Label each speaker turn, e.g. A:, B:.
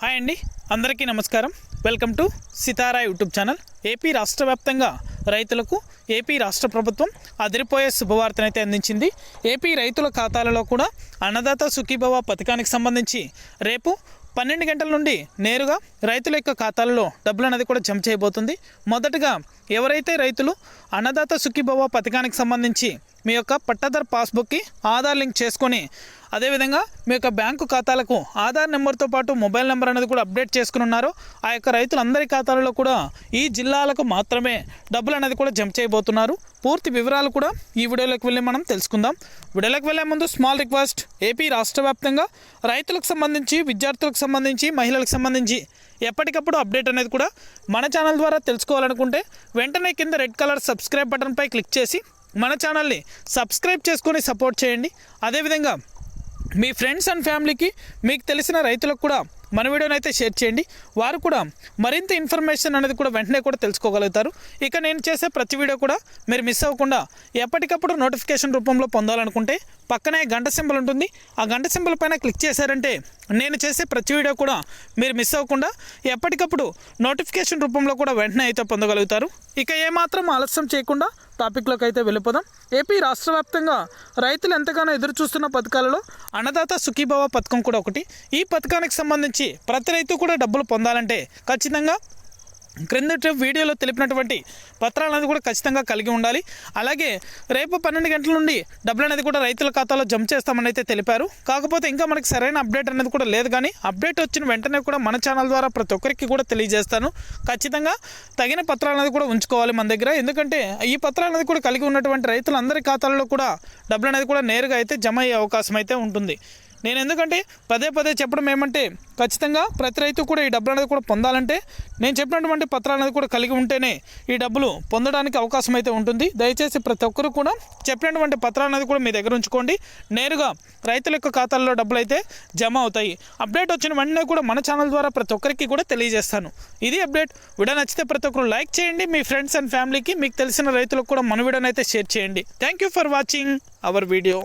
A: Hi అండి అందరికీ నమస్కారం. Welcome to Sitara YouTube channel. AP రాష్ట్ర వ్యాప్తంగా రైతులకు ఏపీ రాష్ట్ర ప్రభుత్వం అదిరిపోయే శుభవార్తనైతే అందించింది. ఏపీ రైతుల ఖాతాలలో కూడా అన్నదాత సుఖీభవ పథకానికి సంబంధించి రేపు పన్నెండు గంటల నుండి నేరుగా రైతుల యొక్క ఖాతాలలో డబ్బులు అనేది కూడా జమ చేయబోతుంది. మొదటగా ఎవరైతే రైతులు అన్నదాత సుఖీభవ పథకానికి సంబంధించి మీ యొక్క పట్టాదార్ పాస్బుక్కి ఆధార్ లింక్ చేసుకొని అదేవిధంగా మీ యొక్క బ్యాంకు ఖాతాలకు ఆధార్ నెంబర్తో పాటు మొబైల్ నెంబర్ అనేది కూడా అప్డేట్ చేసుకుని ఉన్నారు. ఆ యొక్క రైతులందరి ఖాతాలలో కూడా ఈ జిల్లాలకు మాత్రమే డబ్బులు అనేది కూడా జమ చేయబోతున్నారు. పూర్తి వివరాలు కూడా ఈ వీడియోలోకి వెళ్ళి మనం తెలుసుకుందాం. వీడియోలోకి వెళ్ళే ముందు స్మాల్ రిక్వెస్ట్ ఏపీ రాష్ట్ర వ్యాప్తంగా రైతులకు సంబంధించి విద్యార్థులకు సంబంధించి మహిళలకు సంబంధించి ఎప్పటికప్పుడు అప్డేట్ అనేది కూడా మన ఛానల్ ద్వారా తెలుసుకోవాలనుకుంటే వెంటనే కింద రెడ్ కలర్ సబ్స్క్రైబ్ బటన్పై క్లిక్ చేసి మన ఛానల్ని సబ్స్క్రైబ్ చేసుకొని సపోర్ట్ చేయండి. అదేవిధంగా మీ ఫ్రెండ్స్ అండ్ ఫ్యామిలీకి మీకు తెలిసిన రైతులకు కూడా మన వీడియోని అయితే షేర్ చేయండి. వారు కూడా మరింత ఇన్ఫర్మేషన్ అనేది కూడా వెంటనే కూడా తెలుసుకోగలుగుతారు. ఇక నేను చేసే ప్రతి వీడియో కూడా మీరు మిస్ అవ్వకుండా ఎప్పటికప్పుడు నోటిఫికేషన్ రూపంలో పొందాలనుకుంటే పక్కనే గంట సింబల్ ఉంటుంది. ఆ గంట సింబల్ పైన క్లిక్ చేశారంటే నేను చేసే ప్రతి వీడియో కూడా మీరు మిస్ అవ్వకుండా ఎప్పటికప్పుడు నోటిఫికేషన్ రూపంలో కూడా వెంటనే అయితే పొందగలుగుతారు. ఇక ఏమాత్రం ఆలస్యం చేయకుండా టాపిక్లోకి అయితే వెళ్ళిపోదాం. ఏపీ రాష్ట్ర వ్యాప్తంగా రైతులు ఎంతగానో ఎదురు చూస్తున్న పథకాలలో అన్నదాత సుఖీభవ పథకం కూడా ఒకటి. ఈ పథకానికి సంబంధించి ప్రతి రైతు కూడా డబ్బులు పొందాలంటే ఖచ్చితంగా క్రిందటి వీడియోలో తెలిపినటువంటి పత్రాలు అనేది కూడా ఖచ్చితంగా కలిగి ఉండాలి. అలాగే రేపు పన్నెండు గంటల నుండి డబ్బులు అనేది కూడా రైతుల ఖాతాలో జమ చేస్తామని అయితే తెలిపారు. కాకపోతే ఇంకా మనకి సరైన అప్డేట్ అనేది కూడా లేదు కానీ అప్డేట్ వచ్చిన వెంటనే కూడా మన ఛానల్ ద్వారా ప్రతి ఒక్కరికి కూడా తెలియజేస్తాను. ఖచ్చితంగా తగిన పత్రాలు అనేది కూడా ఉంచుకోవాలి మన దగ్గర. ఎందుకంటే ఈ పత్రాలు అనేది కూడా కలిగి ఉన్నటువంటి రైతులందరి ఖాతాలలో కూడా డబ్బులు అనేది కూడా నేరుగా అయితే జమ అయ్యే అవకాశం అయితే ఉంటుంది. నేను ఎందుకంటే పదే పదే చెప్పడం ఏమంటే ఖచ్చితంగా ప్రతి రైతు కూడా ఈ డబ్బులు అనేది కూడా పొందాలంటే నేను చెప్పినటువంటి పత్రాలు అనేది కూడా కలిగి ఉంటేనే ఈ డబ్బులు పొందడానికి అవకాశం అయితే ఉంటుంది. దయచేసి ప్రతి ఒక్కరు కూడా చెప్పినటువంటి పత్రాలు అనేది కూడా మీ దగ్గర ఉంచుకోండి. నేరుగా రైతుల యొక్క ఖాతాల్లో డబ్బులు అయితే జమ అవుతాయి. అప్డేట్ వచ్చిన వెంటనే కూడా మన ఛానల్ ద్వారా ప్రతి ఒక్కరికి కూడా తెలియజేస్తాను. ఇది అప్డేట్. వీడియో నచ్చితే ప్రతి ఒక్కరు లైక్ చేయండి. మీ ఫ్రెండ్స్ అండ్ ఫ్యామిలీకి మీకు తెలిసిన రైతులకు కూడా మన వీడియోనైతే షేర్ చేయండి. Thank you for watching our video.